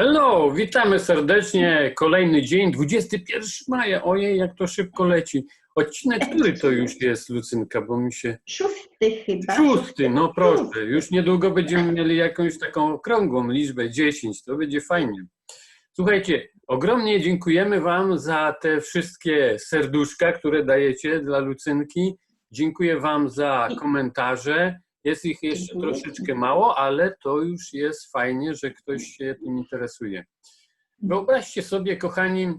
Hello, witamy serdecznie. Kolejny dzień, 21 maja. Ojej, jak to szybko leci. Odcinek, który to już jest, Lucynka, bo mi się... Szósty chyba. Szósty, no proszę. Już niedługo będziemy mieli jakąś taką okrągłą liczbę, 10. To będzie fajnie. Słuchajcie, ogromnie dziękujemy Wam za te wszystkie serduszka, które dajecie dla Lucynki. Dziękuję Wam za komentarze. Jest ich jeszcze Dziękuję. troszeczkę mało, ale to już jest fajnie, że ktoś się tym interesuje. Wyobraźcie sobie, kochani,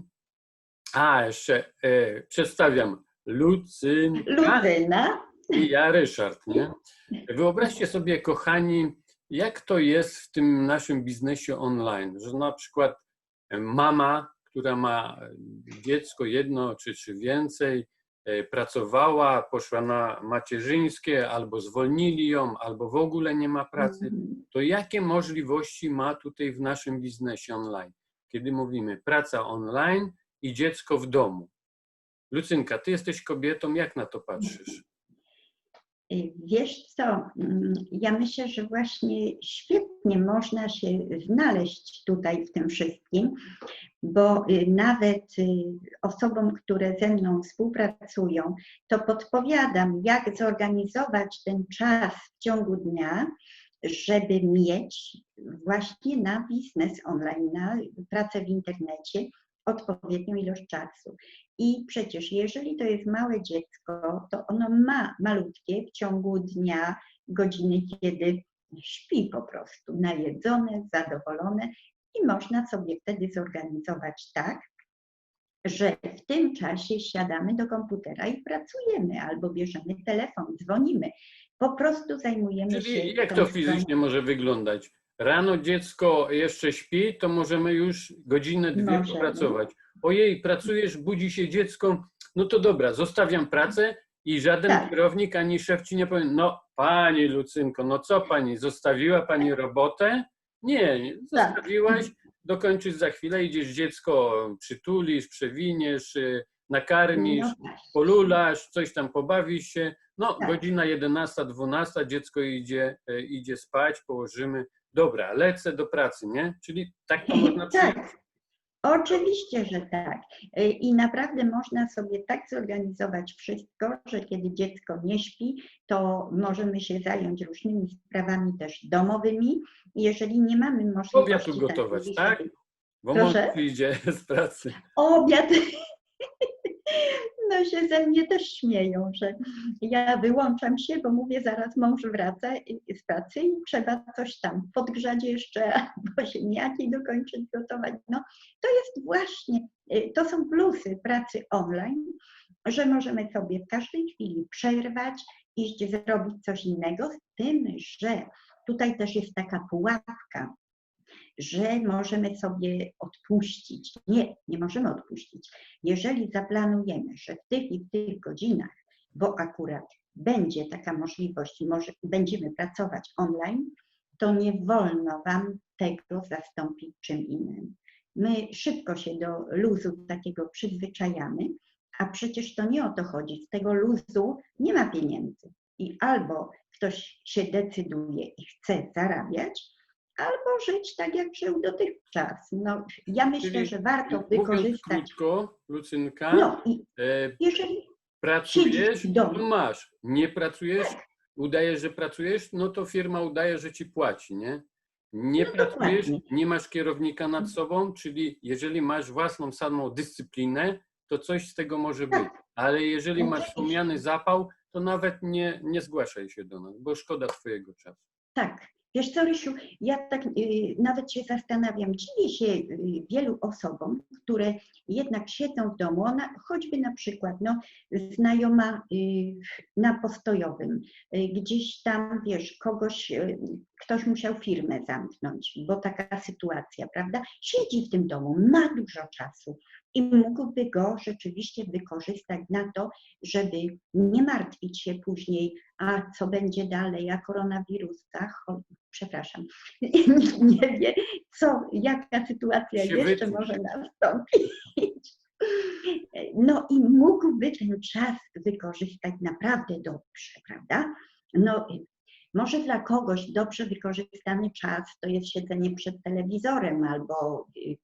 a jeszcze e, przedstawiam Lucynka Ludyna. i ja Ryszard, nie? Wyobraźcie sobie, kochani, jak to jest w tym naszym biznesie online, że na przykład mama, która ma dziecko jedno czy, czy więcej, pracowała, poszła na macierzyńskie, albo zwolnili ją, albo w ogóle nie ma pracy, to jakie możliwości ma tutaj w naszym biznesie online? Kiedy mówimy praca online i dziecko w domu. Lucynka, ty jesteś kobietą, jak na to patrzysz? Wiesz co, mm, ja myślę, że właśnie świetnie można się znaleźć tutaj w tym wszystkim, bo y, nawet y, osobom, które ze mną współpracują, to podpowiadam, jak zorganizować ten czas w ciągu dnia, żeby mieć właśnie na biznes online, na pracę w internecie odpowiednią ilość czasu. I przecież jeżeli to jest małe dziecko, to ono ma malutkie w ciągu dnia godziny, kiedy śpi po prostu, najedzone, zadowolone i można sobie wtedy zorganizować tak, że w tym czasie siadamy do komputera i pracujemy, albo bierzemy telefon, dzwonimy. Po prostu zajmujemy się. Czyli jak tą to fizycznie może wyglądać? Rano dziecko jeszcze śpi, to możemy już godzinę, dwie Możemy. popracować. Ojej, pracujesz, budzi się dziecko, no to dobra, zostawiam pracę i żaden Tak. kierownik ani szef ci nie powie, no pani Lucynko, no co pani, zostawiła pani robotę? Nie, nie, Tak. zostawiłaś, dokończysz za chwilę, idziesz dziecko, przytulisz, przewiniesz, y, nakarmisz, No polulasz, coś tam pobawisz się. No, Tak. godzina 11, 12, dziecko idzie, e, idzie spać, położymy. Dobra, lecę do pracy, nie? Czyli tak to można przyjąć. Tak, oczywiście, że tak. Y, I naprawdę można sobie tak zorganizować wszystko, że kiedy dziecko nie śpi, to możemy się zająć różnymi sprawami też domowymi. I Jeżeli nie mamy możliwości... Obiad ugotować, tak? Bo mąż przyjdzie z pracy. Obiad. No się ze mnie też śmieją, że ja wyłączam się, bo mówię, zaraz mąż wraca z pracy i trzeba coś tam podgrzać jeszcze, albo ziemniaki dokończyć gotować. No, to jest właśnie, y, to są plusy pracy online, że możemy sobie w każdej chwili przerwać, iść zrobić coś innego, z tym, że tutaj też jest taka pułapka, że możemy sobie odpuścić. Nie, nie możemy odpuścić. Jeżeli zaplanujemy, że w tych i w tych godzinach, bo akurat będzie taka możliwość i może będziemy pracować online, to nie wolno Wam tego zastąpić czym innym. My szybko się do luzu takiego przyzwyczajamy, a przecież to nie o to chodzi. Z tego luzu nie ma pieniędzy. I albo ktoś się decyduje i chce zarabiać, albo żyć tak, jak żył dotychczas. No, ja myślę, Czyli że warto wykorzystać. krótko, Lucynka, No i e, jeżeli pracujesz, to masz. Nie pracujesz, udajesz, że pracujesz, no to firma udaje, że ci płaci, nie? Nie No pracujesz, dokładnie. nie masz kierownika nad sobą, czyli jeżeli masz własną samą dyscyplinę, to coś z tego może być. Tak. Ale jeżeli masz wspomniany zapał, to nawet nie, nie zgłaszaj się do nas, bo szkoda twojego czasu. Tak. Wiesz co, Rysiu, ja tak y, nawet się zastanawiam, dziwię się y, wielu osobom, które jednak siedzą w domu, ona, choćby na przykład no, znajoma y, na postojowym, y, gdzieś tam, wiesz, kogoś, y, ktoś musiał firmę zamknąć, bo taka sytuacja, prawda? Siedzi w tym domu, ma dużo czasu i mógłby go rzeczywiście wykorzystać na to, żeby nie martwić się później, a co będzie dalej, a koronawirusa, cho- przepraszam, nikt nie wie, co, jaka sytuacja Się jeszcze może nastąpić. No i mógłby ten czas wykorzystać naprawdę dobrze, prawda? No Może dla kogoś dobrze wykorzystany czas to jest siedzenie przed telewizorem albo y,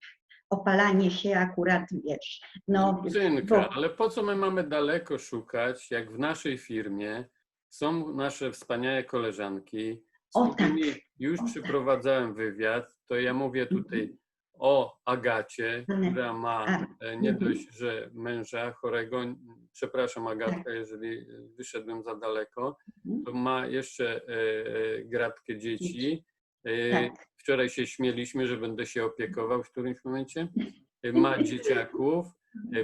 opalanie się akurat, wiesz, no, Lucynka, bo- ale po co my mamy daleko szukać, jak w naszej firmie są nasze wspaniałe koleżanki, z O, tak. już O, tak. przeprowadzałem wywiad, to ja mówię tutaj o Agacie, Ale- która ma e, nie mhm. dość, że męża chorego, przepraszam Agatka, jeżeli e, wyszedłem za daleko, Mhm. to ma jeszcze e, e, gratkę dzieci. Tak. Wczoraj się śmieliśmy, że będę się opiekował w którymś momencie. Ma dzieciaków.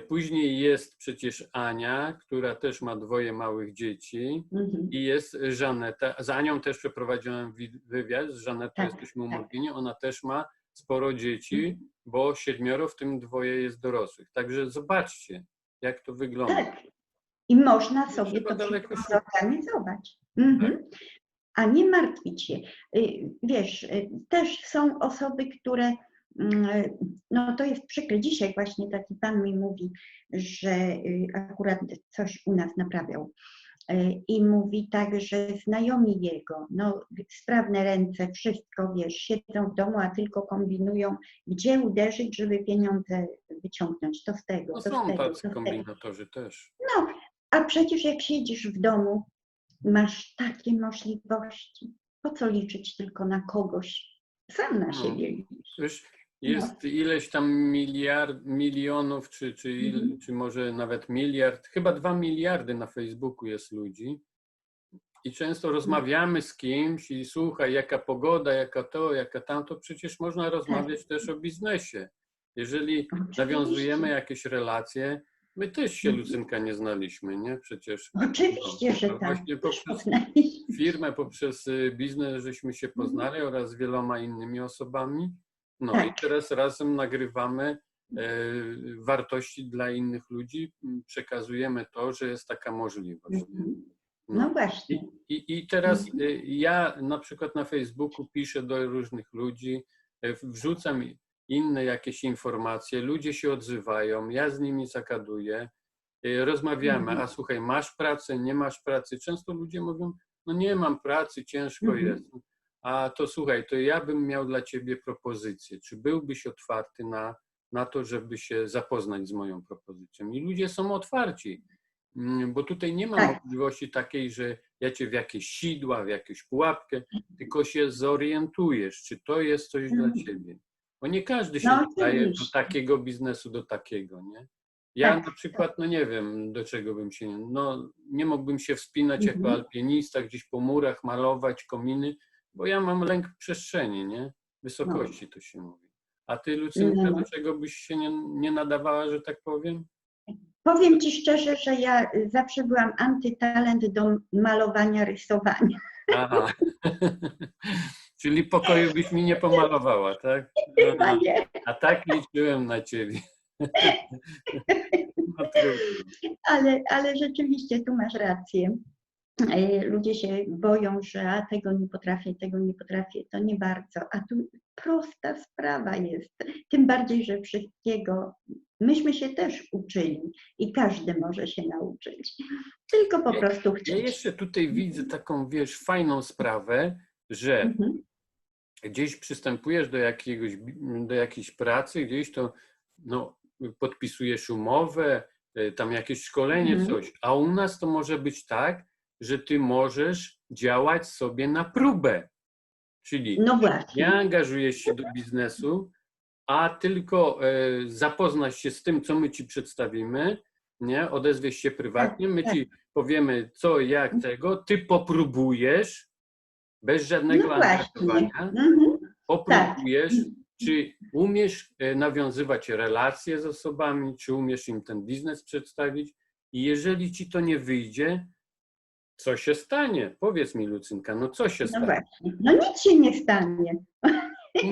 Później jest przecież Ania, która też ma dwoje małych dzieci. mhm. I jest Żaneta. Z Anią też przeprowadziłem wi- wywiad. Z Żanetą Tak, jesteśmy tak. umówieni. Ona też ma sporo dzieci, bo siedmioro, w tym dwoje jest dorosłych. Także zobaczcie, jak to wygląda. Tak. I można sobie trzeba to daleko zorganizować. Mhm. A nie martwić się. Y, Wiesz, y, też są osoby, które, mm, no to jest przykre. Dzisiaj właśnie taki pan mi mówi, że y, akurat coś u nas naprawiał. Y, I mówi tak, że znajomi jego, no sprawne ręce, wszystko, wiesz, siedzą w domu, a tylko kombinują, gdzie uderzyć, żeby pieniądze wyciągnąć. To z tego, No to są z tego, to tacy tego. kombinatorzy też. No, a przecież jak siedzisz w domu, masz takie możliwości. Po co liczyć tylko na kogoś? Sam na No. siebie liczysz. Wiesz, jest ileś tam miliard, milionów, czy, czy, il, Mhm. czy może nawet miliard, chyba dwa miliardy na Facebooku jest ludzi. I często rozmawiamy z kimś i słuchaj, jaka pogoda, jaka to, jaka tamto. Przecież można rozmawiać też o biznesie. Jeżeli nawiązujemy jakieś relacje, my też się, Mhm. Lucynka, nie znaliśmy, nie? Przecież Oczywiście, że to tak. właśnie poprzez firmę, poprzez y, biznes, żeśmy się Mhm. poznali oraz wieloma innymi osobami. No i Tak. teraz razem nagrywamy e, wartości dla innych ludzi, m, przekazujemy to, że jest taka możliwość. Mhm. No. No I, właśnie. i, I teraz Mhm. y, ja na przykład na Facebooku piszę do różnych ludzi, y, wrzucam inne jakieś informacje, ludzie się odzywają, ja z nimi zagaduję, y, rozmawiamy, Mhm. a słuchaj, masz pracę, nie masz pracy. Często ludzie mówią, no nie mam pracy, ciężko Mhm. jest. A to słuchaj, to ja bym miał dla ciebie propozycję. Czy byłbyś otwarty na, na to, żeby się zapoznać z moją propozycją? I ludzie są otwarci. Mm, Bo tutaj nie ma Tak. możliwości takiej, że ja cię w jakieś sidła, w jakąś pułapkę, tylko się zorientujesz, czy to jest coś dla Mhm. ciebie. Bo nie każdy się No, nadaje do takiego biznesu, do takiego, nie? Ja Tak, na przykład, no nie wiem, do czego bym się, no nie mógłbym się wspinać jako Mhm. alpinista, gdzieś po murach, malować kominy, bo ja mam lęk przestrzeni, nie? Wysokości to się mówi. A ty, Lucynka, No. do czego byś się nie, nie nadawała, że tak powiem? Powiem Ci szczerze, że ja zawsze byłam antytalent do malowania, rysowania. Aha. Czyli pokoju byś mi nie pomalowała, tak? Chyba nie. A tak liczyłem na ciebie. No. Ale, ale rzeczywiście tu masz rację. E, Ludzie się boją, że a tego nie potrafię, tego nie potrafię. To nie bardzo. A tu prosta sprawa jest. Tym bardziej, że wszystkiego myśmy się też uczyli i każdy może się nauczyć. Tylko po Ja- prostu Ja chcieć. jeszcze tutaj widzę taką, wiesz, fajną sprawę, że Mhm. gdzieś przystępujesz do jakiegoś, do jakiejś pracy, gdzieś to no, podpisujesz umowę, y, tam jakieś szkolenie, Mhm. coś. A u nas to może być tak, że ty możesz działać sobie na próbę. Czyli No nie angażujesz się do biznesu, a tylko e, zapoznasz się z tym, co my ci przedstawimy, nie? Odezwiesz się prywatnie, my ci powiemy co, jak tego, ty popróbujesz bez żadnego No angażowania, Mhm. popróbujesz, Tak. czy umiesz e, nawiązywać relacje z osobami, czy umiesz im ten biznes przedstawić i jeżeli ci to nie wyjdzie, co się stanie? Powiedz mi, Lucynka, no co się No stanie? właśnie. No nic się nie stanie.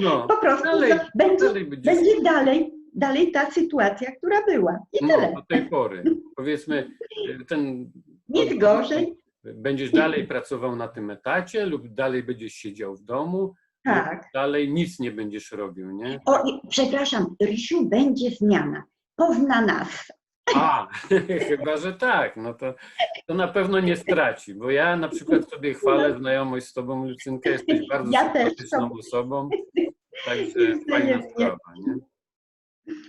No, Po prostu dalej, będzie, dalej będzie będzie dalej, dalej ta sytuacja, która była. I No, tyle. do tej pory. Powiedzmy, ten. Nic gorzej. Będziesz dalej pracował na tym etacie, lub dalej będziesz siedział w domu, Tak. dalej nic nie będziesz robił, nie? O, przepraszam, Rysiu, będzie zmiana. Pozna nas. A, chyba, że tak, no to, to na pewno nie straci, bo ja na przykład sobie chwalę znajomość z tobą, Lucynka, jesteś bardzo Ja też sympatyczną to- osobą, także fajna sprawa, nie?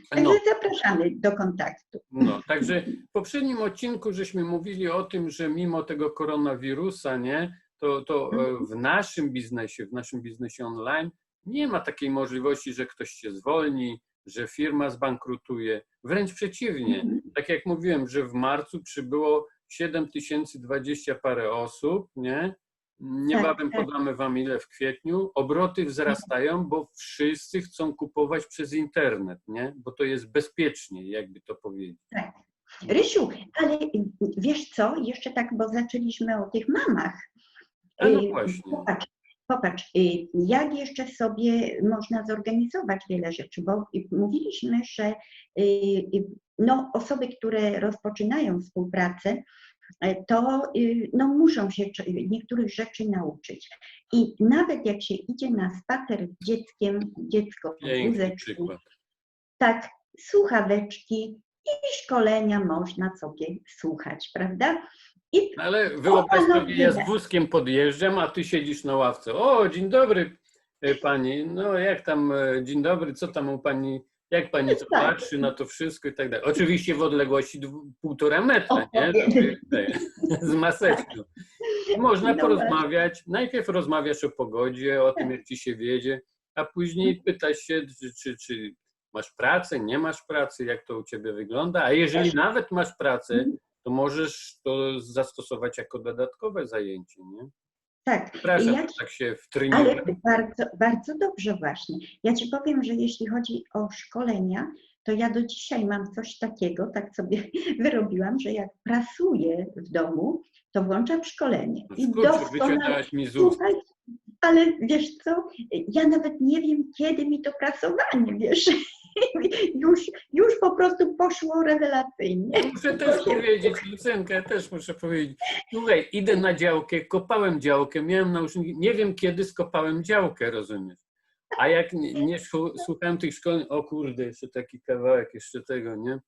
Także No, zapraszamy do kontaktu. no, także w poprzednim odcinku żeśmy mówili o tym, że mimo tego koronawirusa, nie, to, to e, w naszym biznesie, w naszym biznesie online nie ma takiej możliwości, że ktoś się zwolni, że firma zbankrutuje. Wręcz przeciwnie. Mhm. Tak jak mówiłem, że w marcu przybyło 7020 parę osób, nie? Niebawem tak. podamy Wam ile w kwietniu. Obroty wzrastają, bo wszyscy chcą kupować przez internet, nie? Bo to jest bezpiecznie, jakby to powiedzieć. Rysiu, ale wiesz co, jeszcze tak, bo zaczęliśmy o tych mamach. A no Y, właśnie. Popatrz, y, jak jeszcze sobie można zorganizować wiele rzeczy, bo y, mówiliśmy, że y, no, osoby, które rozpoczynają współpracę, to no, muszą się niektórych rzeczy nauczyć. I nawet jak się idzie na spacer z dzieckiem, dziecko w wózeczku, tak, słuchaweczki i szkolenia można sobie słuchać, prawda? I Ale wyobraź sobie, ja z wózkiem podjeżdżam, a ty siedzisz na ławce. O, dzień dobry e, pani. No jak tam, e, dzień dobry, co tam u pani, jak pani to Tak. patrzy na to wszystko i tak dalej. Oczywiście w odległości półtora metra, nie? Z maseczką. Można porozmawiać. Najpierw rozmawiasz o pogodzie, o tym, jak ci się wiedzie, a później pytasz się, czy, czy, czy masz pracę, nie masz pracy, jak to u ciebie wygląda. A jeżeli Też. nawet masz pracę, Mhm. To możesz to zastosować jako dodatkowe zajęcie, nie? tak, Przepraszam, ja tak się Ale wtryniłem. bardzo, bardzo dobrze właśnie. Ja Ci powiem, że jeśli chodzi o szkolenia, to ja do dzisiaj mam coś takiego, tak sobie wyrobiłam, że jak prasuję w domu, to włączam szkolenie. I doskonale mi z ust. słuchaj, ale wiesz co, ja nawet nie wiem, kiedy mi to prasowanie, wiesz, już, już po prostu poszło rewelacyjnie. Muszę też powiedzieć, Lucynka, ja też muszę powiedzieć. Słuchaj, idę na działkę, kopałem działkę, miałem nauczniki, nie wiem kiedy skopałem działkę, rozumiesz? A jak nie, nie słu- słuchałem tych szkoleń, o kurde, jeszcze taki kawałek, jeszcze tego, nie?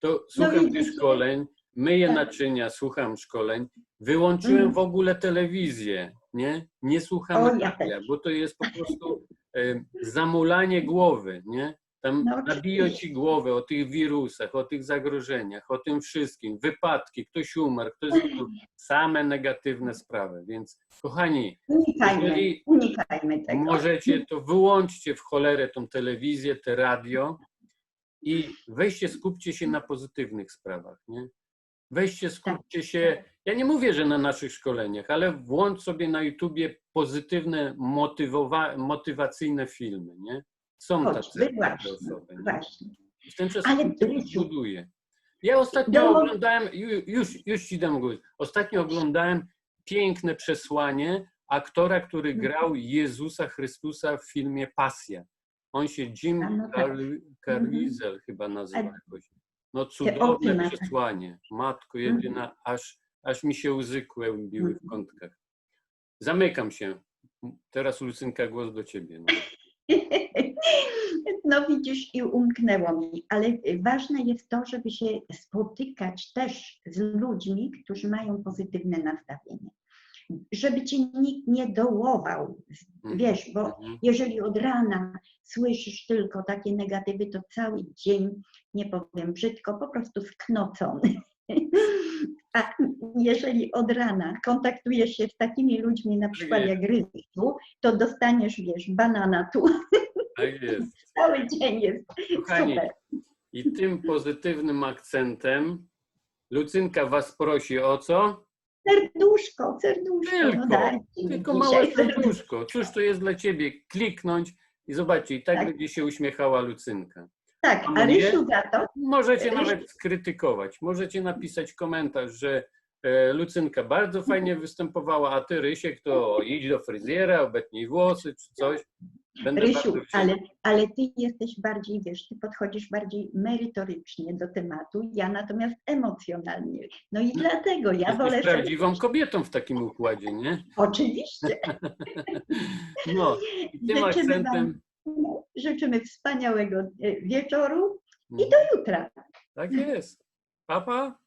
To słucham tych No widzicie? szkoleń, myję Tak. naczynia, słucham szkoleń, wyłączyłem Mhm. w ogóle telewizję, nie? Nie słucham O, ja radia, też. bo to jest po prostu e, zamulanie głowy, nie? Tam No, nabiją ci głowę o tych wirusach, o tych zagrożeniach, o tym wszystkim. Wypadki, ktoś umarł, ktoś zginął. Same negatywne sprawy. Więc kochani, Unikajmy, Jeżeli unikajmy tego. możecie, to wyłączcie w cholerę tą telewizję, te radio i weźcie, skupcie się na pozytywnych sprawach, nie? Weźcie, skupcie się, ja nie mówię, że na naszych szkoleniach, ale włącz sobie na YouTubie pozytywne, motywowa- motywacyjne filmy, nie? Są Chodź, tacy, wygłaś, takie osoby. nie? Właśnie. W ten czas Ale buduje. Ja ostatnio oglądałem, ju- już, już ci dam głos. Ostatnio oglądałem piękne przesłanie aktora, który Mhm. grał Jezusa Chrystusa w filmie Pasja. On się Jim no tak. Car- Caviezel chyba nazywa jakoś. No cudowne ma. przesłanie. Matko Mhm. jedyna, aż, aż mi się łzy kłębiły w kątkach. Zamykam się. Teraz Lucynka, głos do ciebie. No. No widzisz i umknęło mi, ale ważne jest to, żeby się spotykać też z ludźmi, którzy mają pozytywne nastawienie. Żeby ci nikt nie dołował, wiesz, bo Mhm. jeżeli od rana słyszysz tylko takie negatywy, to cały dzień, nie powiem brzydko, po prostu sknocony. A jeżeli od rana kontaktujesz się z takimi ludźmi, na przykład jest. jak Rysiu, to dostaniesz, wiesz, banana tu. Tak jest. Cały dzień jest Kochani, super. I tym pozytywnym akcentem Lucynka was prosi o co? Serduszko, serduszko, Tylko, no Tylko małe serduszko. serduszko. Cóż to jest dla ciebie? Kliknąć i zobaczcie, i tak, Tak. będzie się uśmiechała Lucynka. Tak, A? Rysiu za to, Możecie Rysiu- nawet skrytykować, możecie napisać komentarz, że e, Lucynka bardzo fajnie występowała, a ty Rysiek to idź do fryzjera, obetnij włosy czy coś. Będę Rysiu, ale, ale ty jesteś bardziej, wiesz, ty podchodzisz bardziej merytorycznie do tematu, ja natomiast emocjonalnie. No i dlatego ja Jesteś wolę... prawdziwą kobietą w takim układzie, nie? Oczywiście. No, i tym Życzymy akcentem, No, Życzymy wspaniałego e, wieczoru Mhm. i do jutra. tak jest. Pa, pa.